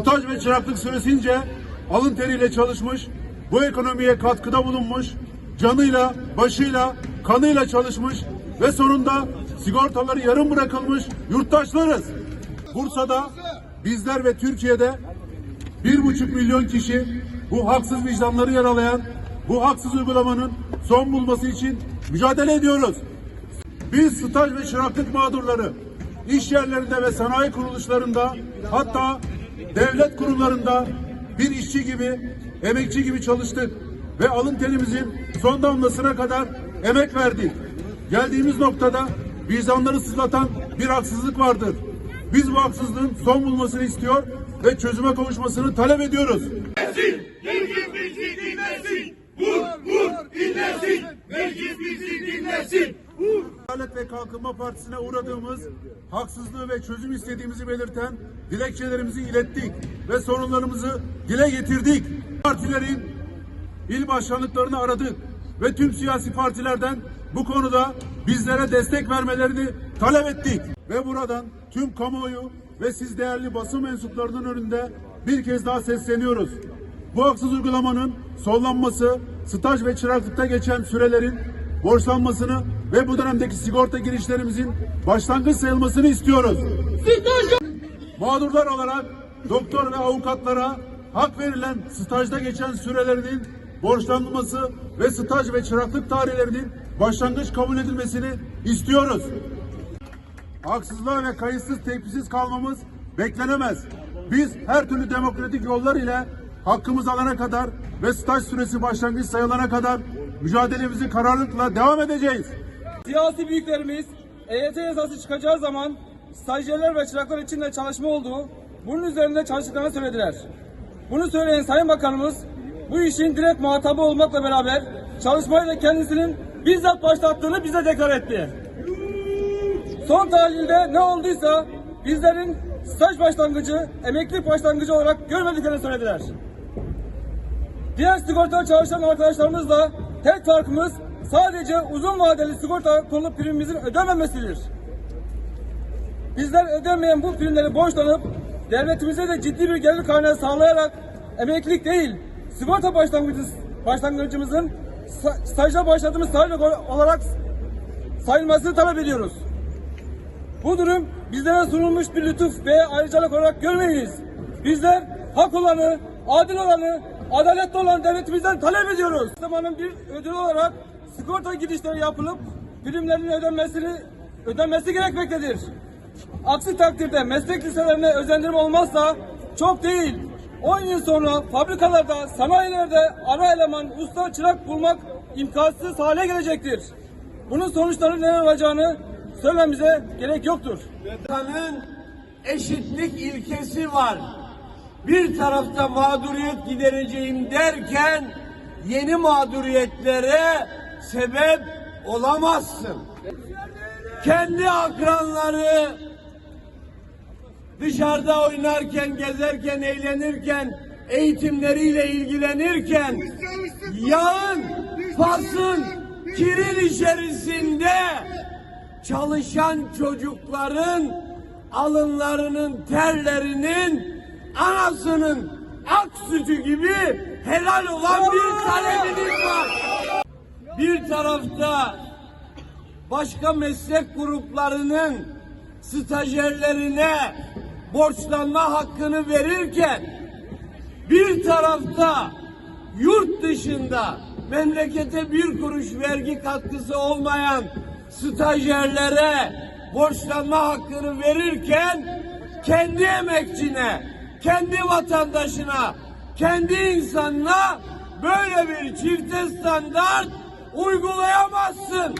Staj ve çıraklık süresince alın teriyle çalışmış, bu ekonomiye katkıda bulunmuş, canıyla, başıyla, kanıyla çalışmış ve sonunda sigortaları yarım bırakılmış yurttaşlarız. Bursa'da bizler ve Türkiye'de bir buçuk milyon kişi bu haksız vicdanları yaralayan bu haksız uygulamanın son bulması için mücadele ediyoruz. Biz staj ve çıraklık mağdurları iş yerlerinde ve sanayi kuruluşlarında hatta devlet kurumlarında bir işçi gibi, emekçi gibi çalıştık ve alın terimizin son damlasına kadar emek verdik. Geldiğimiz noktada vicdanları sızlatan bir haksızlık vardır. Biz bu haksızlığın son bulmasını istiyor ve çözüme kavuşmasını talep ediyoruz. Bizi dinlesin. Vur Ve Kalkınma Partisi'ne uğradığımız haksızlığı ve çözüm istediğimizi belirten dilekçelerimizi ilettik ve sorunlarımızı dile getirdik. Partilerin il başkanlıklarını aradık ve tüm siyasi partilerden bu konuda bizlere destek vermelerini talep ettik. Ve buradan tüm kamuoyu ve siz değerli basın mensuplarının önünde bir kez daha sesleniyoruz. Bu haksız uygulamanın sonlanması, staj ve çıraklıkta geçen sürelerin borçlanmasını ve bu dönemdeki sigorta girişlerimizin başlangıç sayılmasını istiyoruz. Mağdurlar olarak doktor ve avukatlara hak verilen stajda geçen sürelerinin borçlanılması ve staj ve çıraklık tarihlerinin başlangıç kabul edilmesini istiyoruz. Haksızlığa ve kayıtsız tepkisiz kalmamız beklenemez. Biz her türlü demokratik yollar ile hakkımız alana kadar ve staj süresi başlangıç sayılana kadar mücadelemizi kararlılıkla devam edeceğiz. Siyasi büyüklerimiz EYT yasası çıkacağı zaman stajyerler ve çıraklar için de çalışma olduğu, bunun üzerinde çalıştıklarını söylediler. Bunu söyleyen Sayın Bakanımız bu işin direkt muhatabı olmakla beraber çalışmayı da kendisinin bizzat başlattığını bize deklar etti. Son tahlilde ne olduysa bizlerin staj başlangıcı, emeklilik başlangıcı olarak görmediklerini söylediler. Diğer sigortalı çalışan arkadaşlarımızla tek farkımız sadece uzun vadeli sigorta kurulu primimizin ödenmemesidir. Bizler ödemeyen bu primleri borçlanıp devletimize de ciddi bir gelir kaynağı sağlayarak emeklilik değil, sigorta başlangıcı, başlangıcımızın sta- stajda başladığımız staj olarak sayılmasını talep ediyoruz. Bu durum bizlere sunulmuş bir lütuf ve ayrıcalık olarak görmeyiniz. Bizler hak olanı, adil olanı, adaletli olan devletimizden talep ediyoruz. Zamanın bir ödülü olarak sigorta gidişleri yapılıp primlerin ödenmesini ödenmesi gerekmektedir. Aksi takdirde meslek liselerine özendirme olmazsa çok değil 10 yıl sonra fabrikalarda, sanayilerde ara eleman, usta, çırak bulmak imkansız hale gelecektir. Bunun sonuçları neler olacağını söylememize gerek yoktur. Vatanın eşitlik ilkesi var. Bir tarafta mağduriyet gidereceğim derken yeni mağduriyetlere sebep olamazsın. Kendi akranları dışarıda oynarken, gezerken, eğlenirken, eğitimleriyle ilgilenirken yağın, pasın, kirin içerisinde çalışan çocukların alınlarının terlerinin anasının ak sütü gibi helal olan bir talebiniz var. Bir tarafta başka meslek gruplarının stajyerlerine borçlanma hakkını verirken bir tarafta yurt dışında memlekete bir kuruş vergi katkısı olmayan stajyerlere borçlanma hakkını verirken kendi emekçine, kendi vatandaşına, kendi insanına böyle bir çifte standart uygulayamazsın.